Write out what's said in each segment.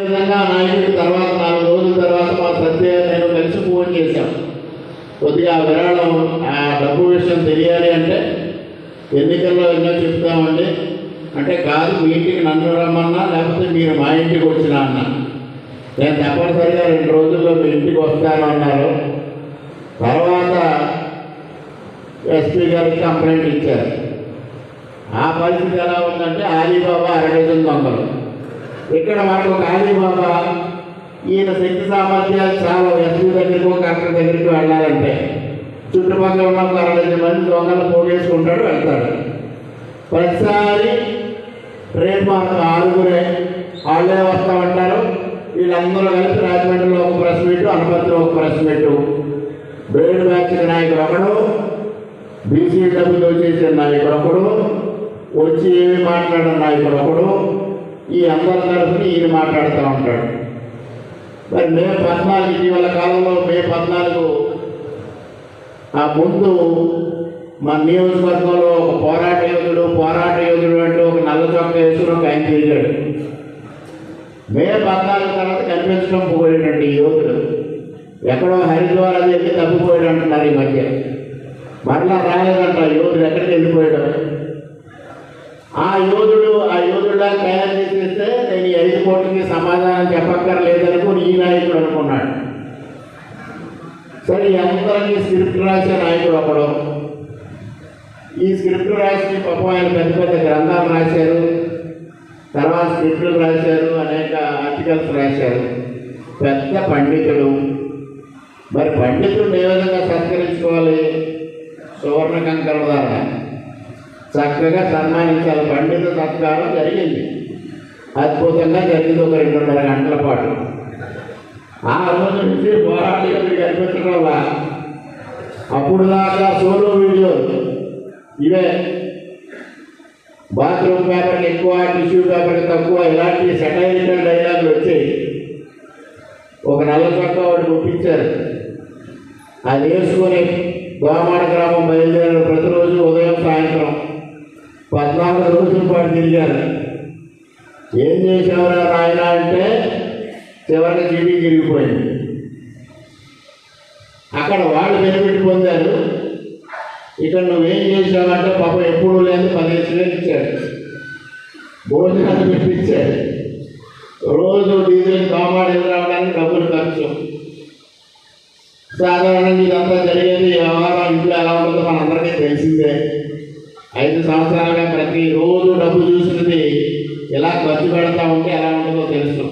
విధంగా నాయకుడి తర్వాత నాలుగు రోజుల తర్వాత మా సత్య నేను కలిసి ఫోన్ చేశాం. కొద్దిగా విరాళం ఆ డబ్బు విషయం తెలియాలి అంటే ఎన్నికల్లో ఎన్నో చెప్తామండి. అంటే కాదు మీ ఇంటికి నన్ను రమ్మన్నా లేకపోతే మీరు మా ఇంటికి వచ్చినా అన్నా. నేను తప్పనిసరిగా రెండు రోజుల్లో మీ ఇంటికి వస్తాను అన్నారు. తర్వాత ఎస్పీ గారికి కంప్లైంట్ ఇచ్చారు. ఆ పరిస్థితి ఎలా ఉందంటే ఆలీబాబా అరడజన్ దొంగలు. ఇక్కడ మాకు కాళీబాబా ఈయన శక్తి సామర్థ్యాలు చాలా. ఎస్పీ దగ్గరకు కలెక్టర్ దగ్గరికి వెళ్ళాలంటే చుట్టుపక్కల ఉన్న ఒక మంది దొంగలు పోగేసుకుంటాడు వెళ్తాడు. ప్రతిసారి రేపు మనకు ఆరుగురే వాళ్ళే వస్తామంటారు. వీళ్ళందరూ కలిసి రాజమండ్రిలో ఒక ప్రెస్ మీట్ అనుమతిలో ఒక ప్రెస్ మీట్. బ్రేడ్ బ్యాచ్ నాయకుడు ఒకడు బీసీ డబ్బులు చేసే నాయకుడు ఒకడు వచ్చి ఏమి మాట్లాడిన నాయకుడు ఒకడు ఈ అందరి తరఫున ఈయన మాట్లాడుతూ ఉంటాడు. మరి మే పద్నాలుగు ఇటీవల కాలంలో మే పద్నాలుగు ఆ ముందు మా నియోజకవర్గంలో ఒక పోరాట యోధుడు పోరాట యోధుడు అంటూ ఒక నల్ల చొక్క వేసుకుని ఒక ఆయన తిరిగాడు. మే పద్నాలుగు తర్వాత కనిపించడం పోయాడండి ఈ యోధుడు. ఎక్కడో హరిద్వార్ అది వెళ్ళి తప్పిపోయాడు అంటున్నారు ఈ మధ్య. మరలా రాలేదంట యోధుడు ఎక్కడికి వెళ్ళిపోయాడు. ఆ యోధుడు ఆ యోధుడిలా తయారు చేసేస్తే నేను ఎయిర్పోర్ట్కి ఐదు కోట్లకి సమాధానం చెప్పక్కర్లేదనుకుని ఈ నాయకుడు అనుకున్నాడు. సరే ఈ అందరికీ స్క్రిప్ట్ రాసే నాయకుడు ఒకడు. ఈ స్క్రిప్ట్ రాసి పాపం ఆయన పెద్ద పెద్ద గ్రంథాలు రాశారు. తర్వాత స్క్రిప్ట్లు రాశారు అనేక ఆర్టికల్స్ రాశారు. పెద్ద పండితుడు. మరి పండితుడిని ఏ విధంగా సత్కరించుకోవాలి? సువర్ణ కంకర ద్వారా. చక్కగా సన్మానించాలి. పండిత సత్కారం జరిగింది. అద్భుతంగా జరిగింది ఒక రెండున్నర గంటల పాటు. ఆ రోజు నుంచి పోరాటం కనిపించడం వల్ల అప్పుడు దాకా సోలో వీడియో ఇవే. బాత్రూమ్ పేపర్కి ఎక్కువ టిష్యూ పేపర్కి తక్కువ ఇలాంటి సెటైరికల్ డైలాగులు వచ్చాయి ఒక నల్ల చొక్కా వాడు ఒప్పించారు అది వేసుకొని దోమాడ గ్రామం బయలుదేరారు ప్రతిరోజు ఉదయం సాయంత్రం పద్నాలుగు రోజుల పాటు తిరిగారు. ఏం చేసేవరా నాయన అంటే చివరికి జీవి తిరిగిపోయింది అక్కడ వాళ్ళు బెనిఫిట్ పొందారు. ఇక్కడ నువ్వేం చేసావంటే పాపం ఎప్పుడూ లేదు పదిహేను వేలు ఇచ్చాడు భోజనాలు పెట్టించాడు రోజు డీజిల్ కామా రావడానికి డబ్బులు ఖర్చు సాధారణంగా ఇదంతా జరిగేది వ్యవహారం ఇంట్లో ఎలా ఉంటుందో మనందరికీ తెలిసిందే ఐదు సంవత్సరాలుగా ప్రతి రోజు డబ్బు చూసినది ఎలా ఖర్చు పెడతా ఉంటే ఎలా ఉంటుందో తెలుసు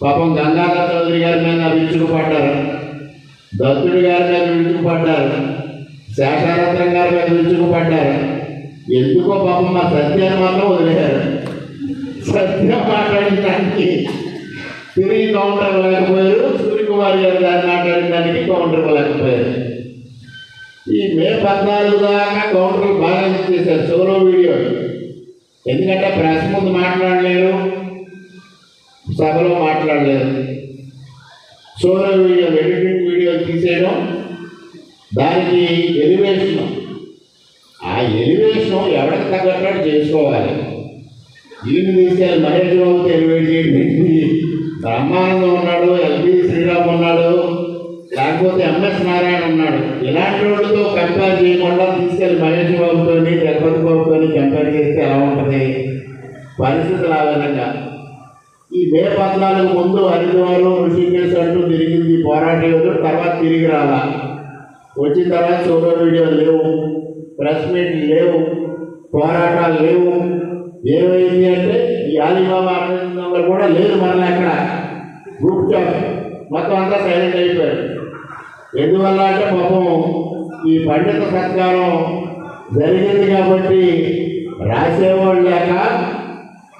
పాపం గంగాధర్ చౌదరి గారి మీద విరుచుకుపడ్డారు దత్తుడి గారి మీద విరుచుకుపడ్డారు. శేషారత్నం గారి మీద విరుచుకుపడ్డారు. ఎందుకో పాపం మా సత్యాన్ని మాత్రం వదిలేశారు. సత్యం మాట్లాడడానికి తిరిగి కౌంటర్ లేకపోయారు. సూర్యకుమార్ గారు గారు మాట్లాడడానికి కౌంటర్ లేకపోయారు. ఈ మే పద్నాలుగు దాకా కౌంటర్లు బాగా చేశారు. సోలో వీడియో ఎందుకంటే ప్రెస్ ముందు మాట్లాడలేరు. సభలో మాట్లాడలేరు. సోలో వీడియో ఎడిట్ వీడియో తీసేయడం దానికి ఎలివేషన్. ఆ ఎలివేషన్ ఎవరికి తగ్గట్టు చేసుకోవాలి? దీన్ని తీసుకెళ్ళి మహేష్ బాబుతో ఎలివేట్ చేయడం బ్రహ్మానందం ఉన్నాడు ఎల్బి శ్రీరామ్ ఉన్నాడు లేకపోతే ఎంఎస్ నారాయణ ఉన్నాడు. ఇలాంటి వాళ్ళతో కంపేర్ చేయకుండా తీసుకెళ్ళి మహేష్ బాబుతో జగపతి బాబుతో కంపేర్ చేస్తే ఎలా ఉంటుంది? పరిస్థితులు ఆ విధంగా. మే పద్నాలుగు ముందు హరిద్వారం ఋషికేశ్ అంటూ తిరిగింది పోరాట యోధుడు తర్వాత తిరిగి రాలా. వచ్చిన తర్వాత సోలో వీడియోలు లేవు ప్రెస్ మీట్లు లేవు పోరాటాలు లేవు. ఏమైంది అంటే ఈ ఆలిబాబా ఆర్గనైజేషన్ కూడా లేదు మరలా అక్కడ. గ్రూప్ జాబ్ మొత్తం అంతా సైలెంట్ అయిపోయారు ఎందువల్ల అంటే పాపం ఈ పండిత సత్కారం జరిగింది కాబట్టి రాసేవాళ్ళు లేక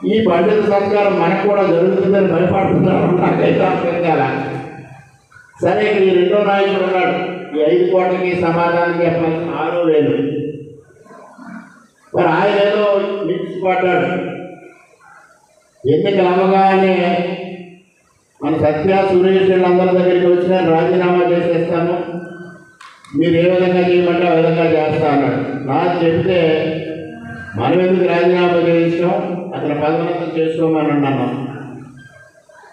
ఈ పండిత సత్కారం మనకు కూడా జరుగుతుందని భయపడుతున్నారు. నాకైతే అర్థం కాల సరే ఇక్కడ ఈ రెండో నాయకుడు ఉన్నాడు. ఈ ఐదు కోట్లకి సమాధానం చెప్పాలి ఆరు వేలు. మరి ఆయన ఏదో మిక్స్ పడ్డాడు ఎన్నికలు అవ్వగానే మన సత్య సురేష్ అందరి దగ్గరికి వచ్చిన రాజీనామా చేసేస్తాను. మీరు ఏ విధంగా చేయమంటే ఆ విధంగా చేస్తా అన్నాడు. నాకు చెప్తే మనం ఎందుకు రాజీనామా చేయించాం అతను పదోన్నతం చేసుకోమని అన్నాను.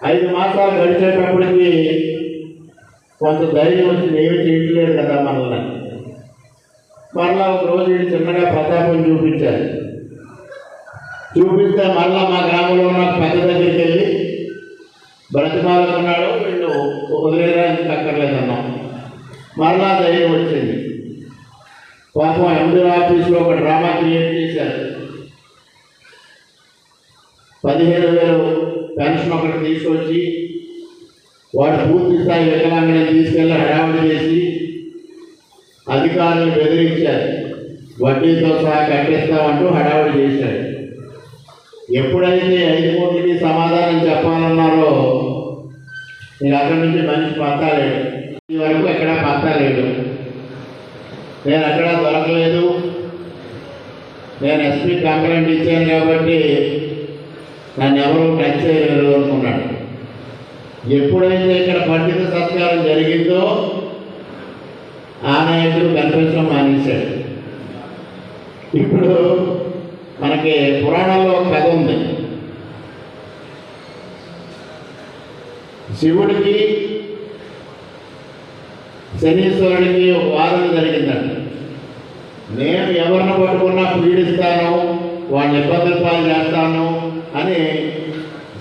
ఐదు మాసాలు గడిచేటప్పటికి కొంత ధైర్యం వచ్చి ఏమి చేయట్లేదు కదా మనల్ని. మరలా ఒక రోజు చిన్నగా ప్రతాపం చూపించారు. చూపిస్తే మరలా మా గ్రామంలో ఉన్న పెద్ద దగ్గరికి వెళ్ళి బ్రతిమాలకున్నాడు వీళ్ళు వదిలేయడానికి అక్కర్లేదన్నాం. మరలా ధైర్యం వచ్చింది. పాపం ఎండి ఆఫీస్లో ఒక డ్రామా క్రియేట్ చేశారు. పదిహేను వేలు పెన్షన్ ఒకటి తీసుకొచ్చి వాడు పూర్తి స్థాయి వికలాంగుని తీసుకెళ్ళి హడావుడి చేసి అధికారులను బెదిరించారు. వడ్డీతో సహా కట్టిస్తామంటూ హడావుడి చేశారు. ఎప్పుడైతే ఐదు కోట్లకి సమాధానం చెప్పాలన్నారో నేను అక్కడి నుంచి మంచి పత్తా ఇది ఈ వరకు ఎక్కడ పత్తా నేను ఎక్కడ దొరకలేదు. నేను ఎస్పీ కంప్లైంట్ ఇచ్చాను కాబట్టి నన్ను ఎవరు టచ్ చేయలేరు అనుకున్నాడు. ఎప్పుడైతే ఇక్కడ పండిత సత్కారం జరిగిందో ఆ నాయకుడు కనిపించడం మానేశాడు. ఇప్పుడు మనకి పురాణంలో ఒక కథ ఉంది. శివుడికి శనీశ్వరుడికి ఒక వాదన జరిగిందంట. నేను ఎవరిని పట్టుకున్నా పీడిస్తాను వాళ్ళని ఇబ్బందులు పాలు చేస్తాను అని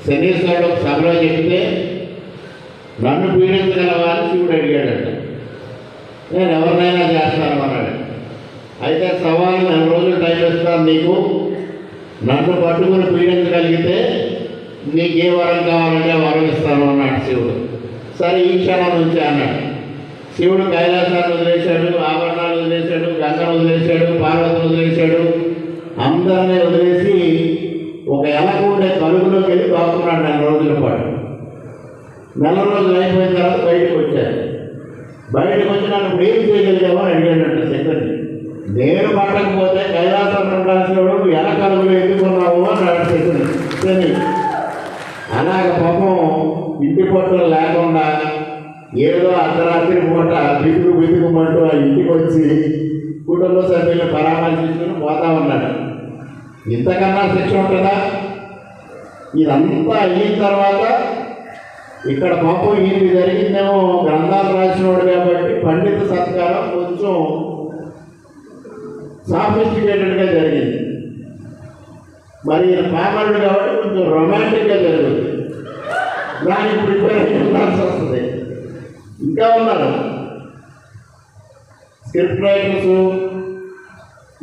శనీశ్వరుడు ఒక సభలో చెప్తే నన్ను పీడించగలవా అని శివుడు అడిగాడట. నేను ఎవరినైనా చేస్తాను అన్నాడు. అయితే సవాలు నెల రోజులు టైం ఇస్తాను నీకు. నన్ను పట్టుకుని పీడించగలిగితే నీకు ఏ వరం కావాలంటే వరం ఇస్తాను అన్నాడు శివుడు. సరే ఈ క్షణం నుంచి అన్నాడు. శివుడు కైలాసాన్ని వదిలేశాడు ఆభరణాలు వదిలేశాడు గంగను వదిలేశాడు పార్వతిని వదిలేశాడు. అందరినీ వదిలేసి ఒక ఎలకుండే కలుగులోకి వెళ్ళి దాక్కున్నాడు నెల రోజుల పాటు. నెల రోజులు అయిపోయిన తర్వాత బయటకు వచ్చాడు బయటకు నన్ను ఏం చేయగలిగామో అని అడిగాడంట సెకండ్ నేను పట్టకపోతే కైలాసం ఉండాల్సిన వాడు ఎలా కలుగులు ఎందుకున్నావు అని అడిగి శని అలాగ పాపం ఇంటి పట్టులు లేకుండా ఏదో అర్ధరాత్రి పూట బిగురు బిగుమంటూ ఆ ఇంటికి వచ్చి కుటుంబ సభ్యులను పరామర్శించుకుని పోతా ఉన్నాడు. ఇంతకన్నా శిక్ష ఉంటుందా? ఇదంతా అయిన తర్వాత ఇక్కడ పాపం ఇది జరిగిందేమో గ్రంథాలు రాసినవాడు కాబట్టి పండిత సత్కారం కొంచెం సాఫిస్టికేటెడ్గా జరిగింది. మరి ఈయన పామరుడు కాబట్టి కొంచెం రొమాంటిక్గా జరుగుతుంది. దానికి ప్రిపేర్ అయ్యి వస్తుంది. ఇంకా ఉన్నారు. స్క్రిప్ట్ రైటర్స్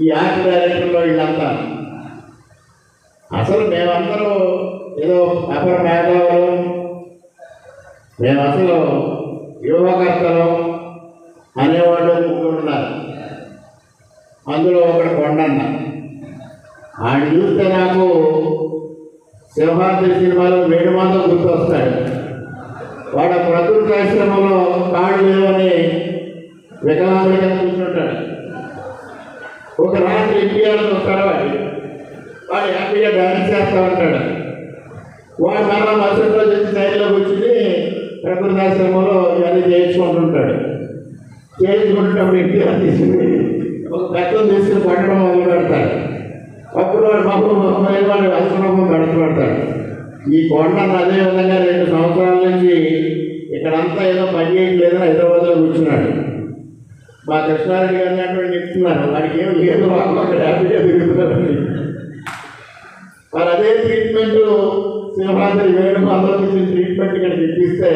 ఈ ఆర్ట్ డైరెక్టర్లు వీళ్ళంతా. అసలు మేమందరూ ఏదో అపర మేధావులు మేము అసలు యువకర్తలు అనేవాళ్ళు ముగ్గురు అందులో ఒకడు కొండన్న. ఆయన చూస్తే నాకు సింహాద్రి సినిమాలో వేణుమాధవ్ గుర్తొస్తాడు. వాడు ఆ ప్రకృతి పరిశ్రమలో కాళ్ళు లేవని వికలాంగుడిగా కూర్చుంటాడు ఒక రాత్రి ఇండియాలో వస్తాడు వాడు వాడు హ్యాపీగా డాన్స్ చేస్తూ ఉంటాడు వాడు మరలా మరుసటి రోజు వచ్చి సైడ్లో కూర్చుని ప్రకృతి ఆశ్రమంలో ఇవన్నీ చేయించుకుంటుంటాడు చేయించుకుంటున్నప్పుడు ఇండియా తీసుకుని ఒక పెద్దలు తీసుకుని పట్టడం మొదలు పెడతాడు అప్పుడు వాడు పాపం మొహమ్మద్ వాడు ఆశ్రమం పెడతాడు ఈ కొండను అదే విధంగా రెండు సంవత్సరాల నుంచి ఇక్కడంతా ఏదో పని చేయట్లేదని హైదరాబాద్లో కూర్చున్నాడు. మా కృష్ణారెడ్డి గారు అటువంటి చెప్తున్నారు. వాడికి ఏం లేదు వాళ్ళు అక్కడ హ్యాపీగా తిరుగుతున్నారని మరి అదే ట్రీట్మెంట్ సింహాద్రి వేణుమాధవ్ ఇచ్చిన ట్రీట్మెంట్ ఇక్కడ తెప్పిస్తే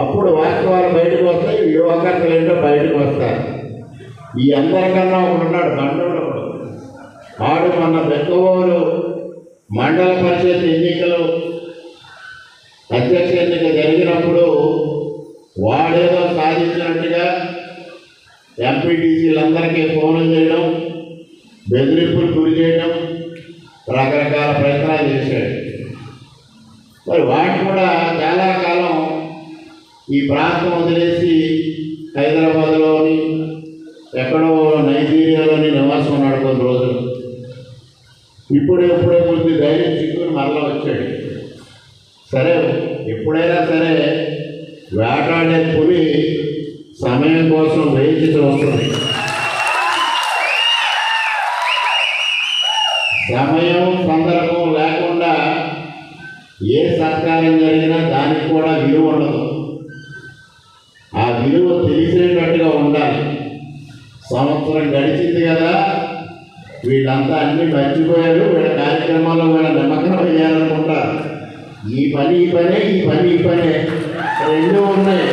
అప్పుడు వాస్తవాలు బయటకు వస్తాయి యువకర్తలు ఏంటో బయటకు వస్తారు. ఈ అందరికన్నా ఒకడు ఉన్నాడు బండోడు ఆడు మన పెద్దవారు మండల పరిషత్ ఎన్నికలు అధ్యక్ష ఎన్నిక జరిగినప్పుడు వాడేదో సాధించినట్టుగా ఎంపీటీసీలందరికీ ఫోన్లు చేయడం బెదిరింపులు గురి చేయడం రకరకాల ప్రయత్నాలు చేశాడు. మరి వాడు కూడా చాలా కాలం ఈ ప్రాంతం వదిలేసి హైదరాబాద్లోని ఎక్కడో నైజీరియాలోని నివాసం ఉన్నాడు కొన్ని రోజులు ఇప్పుడే ఇప్పుడే ముందు ధైర్యం చిక్కుని మరలా వచ్చాడు. సరే ఎప్పుడైనా సరే వేటాడే పులి సమయం కోసం వేచి చూస్తుంది సమయం సందర్భం లేకుండా ఏ సత్కారం జరిగినా దానికి కూడా విలువ ఉండదు. ఆ విలువ తెలిసినట్టుగా ఉండాలి. సంవత్సరం గడిచింది కదా వీళ్ళంతా అన్ని మర్చిపోయారు వీళ్ళ కార్యక్రమాల్లో వీళ్ళ నిమగ్నం అయ్యారనుకుంటారు. ఈ పని ఈ పనే ఈ పని ఈ పనే. రెండు ఉన్నాయి.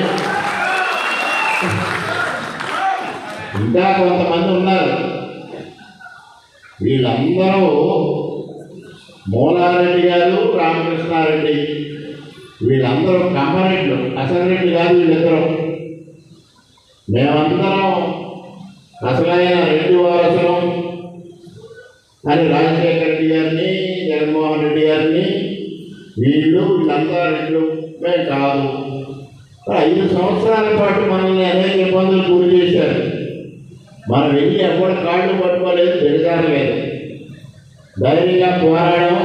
ఇంకా కొంతమంది ఉన్నారు. వీళ్ళందరూ మూలారెడ్డి గారు రామకృష్ణారెడ్డి. వీళ్ళందరూ కమ్మరెడ్లు అసలరెడ్డి గారు వీళ్ళిద్దరూ. మేమందరం అసలైన రెడ్డి వారసులం అని రాజశేఖర రెడ్డి గారిని జగన్మోహన్ రెడ్డి గారిని వీళ్ళు వీళ్ళంతా రెడ్లుమే కాదు. ఐదు సంవత్సరాల పాటు మనల్ని అనేక ఇబ్బందులు గురి చేశారు. మనం వెళ్ళి ఎక్కడ కాళ్ళు పట్టుకోలేదు తెలిసారలేదు ధైర్యంగా పోరాడాం.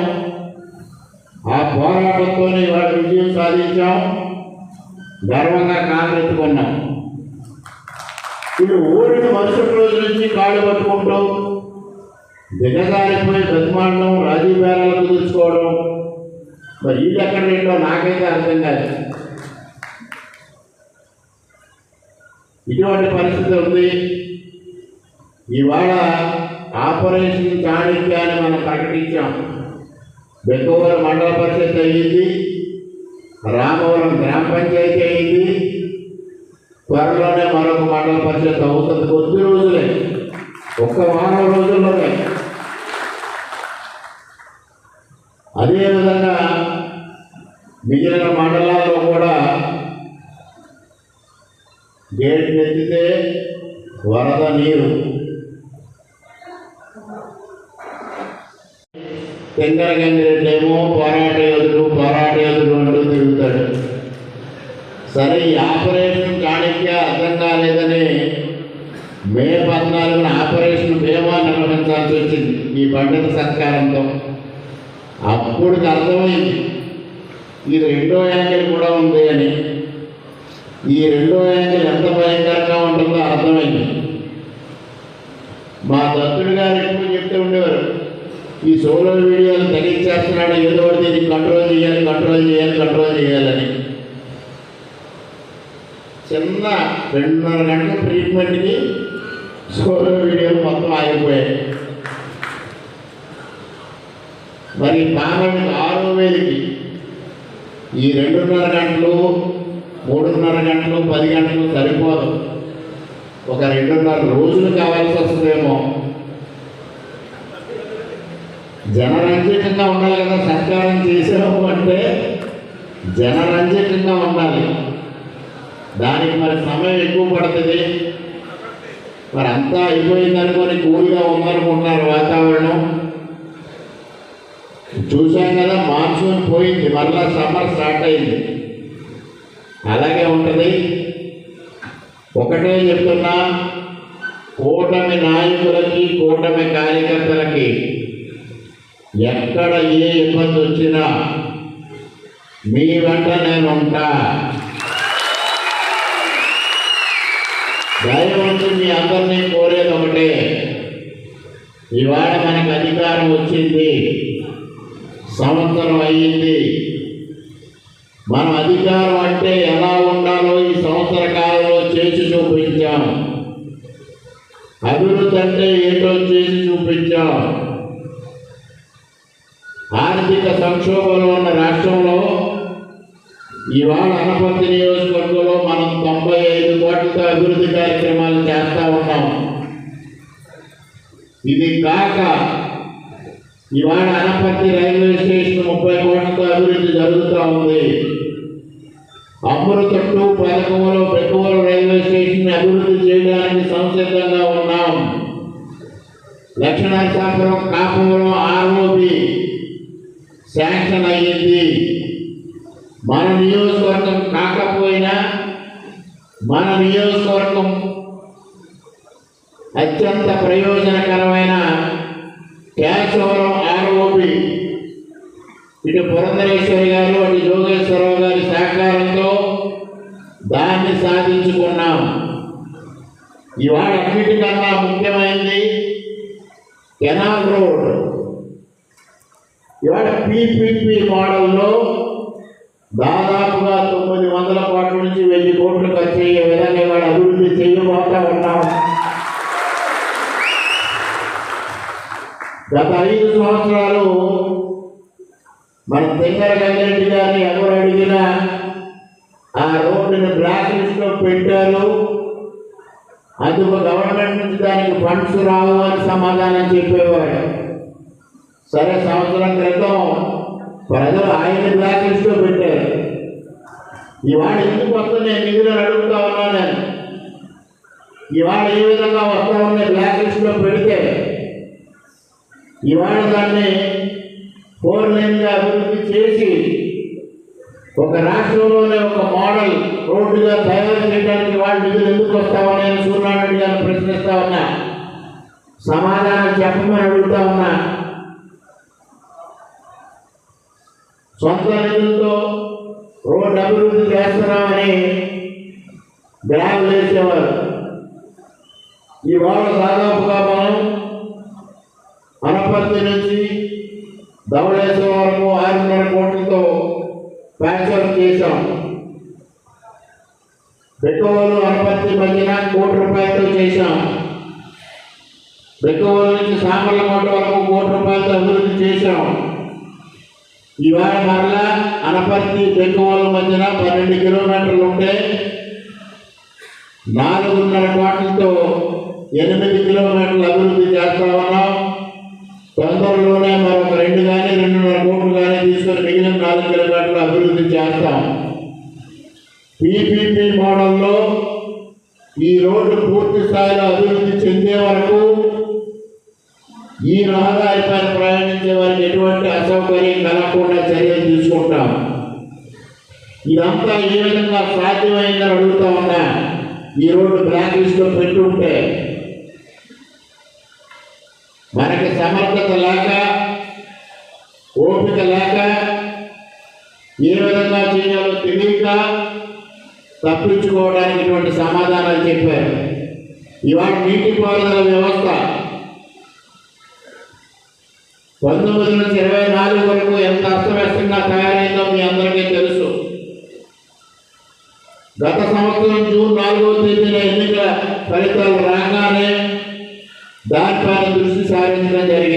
ఆ పోరాటంతోనే ఇవాళ విజయం సాధించాం. గర్వంగా కాకెత్తుకున్నాం ఇప్పుడు ఊరిని మరుసటి రోజు నుంచి కాళ్ళు పట్టుకుంటూ. దిగజారిపోయి బ్రతిమాడడం రాజీ బేరాలు కుదుర్చుకోవడం. మరి వీళ్ళు ఎక్కడ ఏంటో నాకైతే అర్థం కాదు. ఇటువంటి పరిస్థితి ఉంది. ఇవాళ ఆపరేషన్ చాణిక్యాన్ని మనం ప్రకటించాం. బెక్కవరం మండల పరిషత్ అయ్యింది రామవరం గ్రామ పంచాయతీ అయింది. త్వరలోనే మరొక మండల పరిషత్ అవుతుంది. కొద్ది రోజులే. ఒక్క వారం రోజుల్లోనే. అదేవిధంగా మిగిలిన మండలాల్లో కూడా గేట్ ఎత్తితే వరద నీరు. తెంగరగంగిరెడ్డేమో పోరాట యోధుడు పోరాట యోధుడు అంటూ తిరుగుతాడు. సరే ఈ ఆపరేషన్ కాణిక్య అర్థం కాలేదని మే పద్నాలుగున ఆపరేషన్ భీమా నిర్వహించాల్సి వచ్చింది ఈ పండిత సత్కారంతో. అప్పుడు అర్థమైంది. ఈ రెండో యాంగిల్ కూడా ఉంది అని. ఈ రెండో యాంగిల్ ఎంత భయంకరంగా ఉంటుందో అర్థమైంది. మా దత్తుడు గారు ఎప్పుడు చెప్తూ ఉండేవారు ఈ సోలో వీడియోలు తగ్గించేస్తున్నాడు ఏదో ఒకటి దీన్ని కంట్రోల్ చేయాలి కంట్రోల్ చేయాలి కంట్రోల్ చేయాలని చిన్న రెండున్నర గంటల ట్రీట్మెంట్కి సోలో వీడియోలు మొత్తం ఆగిపోయాయి. మరి పార్లమెంట్ ఆరో వేలకి ఈ రెండున్నర గంటలు మూడున్నర గంటలు పది గంటలు సరిపోదు. ఒక రెండున్నర రోజులు కావాల్సి వస్తుందేమో. జనరంజకంగా ఉండాలి కదా సత్కారం చేసాము అంటే జనరంజకంగా ఉండాలి. దానికి మరి సమయం ఎక్కువ పడుతుంది. మరి అంతా అయిపోయిందనుకొని కూల్గా ఉందనుకుంటున్నారు వాతావరణం. చూసాం కదా మాన్సూన్ పోయింది మరలా సమ్మర్ స్టార్ట్ అయింది. అలాగే ఉంటుంది. ఒకటే చెప్తున్నా కూటమి నాయకులకి కూటమి కార్యకర్తలకి ఎక్కడ ఏ ఇబ్బంది వచ్చినా మీ వెంట నేను ఉంటా. దయవంతు మీ అందరినీ కోరేది ఒకటే. ఇవాళ మనకు అధికారం వచ్చింది. సంవత్సరం అయ్యింది. మన అధికారం అంటే ఎలా ఉండాలో ఈ సంవత్సర కాలంలో చేసి చూపించాం. అభివృద్ధి అంటే ఏంటో చేసి చూపించాం. ఆర్థిక సంక్షోభంలో ఉన్న రాష్ట్రంలో ఇవాళ అనపర్తి నియోజకవర్గంలో మనం తొంభై ఐదు కోట్లతో అభివృద్ధి కార్యక్రమాలు చేస్తూ ఉన్నాం. ఇది కాక ఇవాళ అనపర్తి రైల్వే స్టేషన్ ముప్పై కోట్లతో అభివృద్ధి జరుగుతూ ఉంది. అమృతట్టు పథకంలో పెట్టుబడి రైల్వే స్టేషన్ అభివృద్ధి చేయడానికి సంసిద్ధంగా ఉన్నాం. లక్ష్మణాచాపురం కాపురం ఆర్ఓబి శాంక్షన్ అయ్యింది. మన నియోజకవర్గం కాకపోయినా మన నియోజకవర్గం అత్యంత ప్రయోజనకరమైన కేశవరం ఇటు పురంధరేశ్వరి గారు అటు యోగేశ్వరరావు గారి సహకారంతో దాన్ని సాధించుకున్నాం. ఇవాళ అన్నిటికన్నా ముఖ్యమైనది కెనాల్ రోడ్. ఇవాళ పీపీపీ మోడల్లో దాదాపుగా తొమ్మిది వందల కోట్ల నుంచి వెయ్యి కోట్లు ఖర్చు అయ్యే విధంగా ఇవాళ అభివృద్ధి చేయబోతా ఉన్నాం. గత ఐదు సంవత్సరాలు మన తెంగర గంగారెడ్డి గారిని ఎవరు అడిగినా ఆ రోడ్డుని బ్లాక్ లిస్ట్లో పెట్టారు అందుకు గవర్నమెంట్ నుంచి దానికి ఫండ్స్ రావు అని సమాధానం చెప్పేవాడు సరే సంవత్సరం క్రితం ప్రజలు ఆయన బ్లాక్ లిస్ట్లో పెట్టారు. ఇవాళ ఎందుకు వస్తుంది నిధులను అడుగుతా ఉన్నా ఇవాళ ఏ విధంగా వస్తా ఉన్నాయి? బ్లాక్ లిస్ట్లో పెడితే ఇవాళ దాన్ని ఫోర్ లైన్గా అభివృద్ధి చేసి ఒక రాష్ట్రంలోనే ఒక మోడల్ రోడ్డుగా తయారు చేయడానికి వాళ్ళు నిధులు ఎందుకు వస్తామని నేను సూర్యనారాయణ గారిని ప్రశ్నిస్తా ఉన్నా. సమాధానం చెప్పమని అడుగుతా ఉన్నా. సొంత నిధులతో రోడ్డు అభివృద్ధి చేస్తున్నామని బ్యాగ్ వేసేవారు ఇవాళ దాదాపుగా మనం అనపర్తి నుంచి ధవళేశ్వరం వరకు ఆరున్నర కోట్లతో ప్యాచ్ వర్క్ చేశాం బెక్కవోలు అనపర్తి మధ్యన కోటి రూపాయలతో చేశాం బెక్కవోలు నుంచి సామర్లకోట వరకు కోటి రూపాయలతో అభివృద్ధి చేశాం. ఇవాళ మరలా అనపర్తి బెక్కవోలు మధ్యన పన్నెండు కిలోమీటర్లు ఉంటే నాలుగున్నర కోట్లతో ఎనిమిది కిలోమీటర్లు అభివృద్ధి చేస్తా ఉన్నాం. తొందరలోనే మరొక రెండు కానీ రెండున్నర కోట్లు కానీ తీసుకొని మిగిలిన నాలుగు కిలోమీటర్లు అభివృద్ధి చేస్తాం. పీపీపీ మోడల్లో ఈ రోడ్డు పూర్తి స్థాయిలో అభివృద్ధి చెందే వరకు ఈ రహదారిపై ప్రయాణించే వారికి ఎటువంటి అసౌకర్యం కలగకుండా చర్యలు తీసుకుంటాం. ఇదంతా ఏ విధంగా సాధ్యమైందని అడుగుతా ఉన్నా ఈ రోడ్డు బ్లాక్ లిస్ట్లో పెట్టుంటే మనకి సమర్థత లేక తప్పించుకోవడానికి ఇటువంటి సమాధానాలు చెప్పారు. ఇవాళ నీటిపారుదల వ్యవస్థ పంతొమ్మిది నుంచి ఇరవై నాలుగు వరకు ఎంత అస్తవ్యస్తంగా తయారైందో మీ అందరికీ తెలుసు. గత సంవత్సరం జూన్ నాలుగవ తేదీన ఎన్నికల ఫలితాలు రాగానే దానిపైన దృష్టి సారించడం జరిగింది.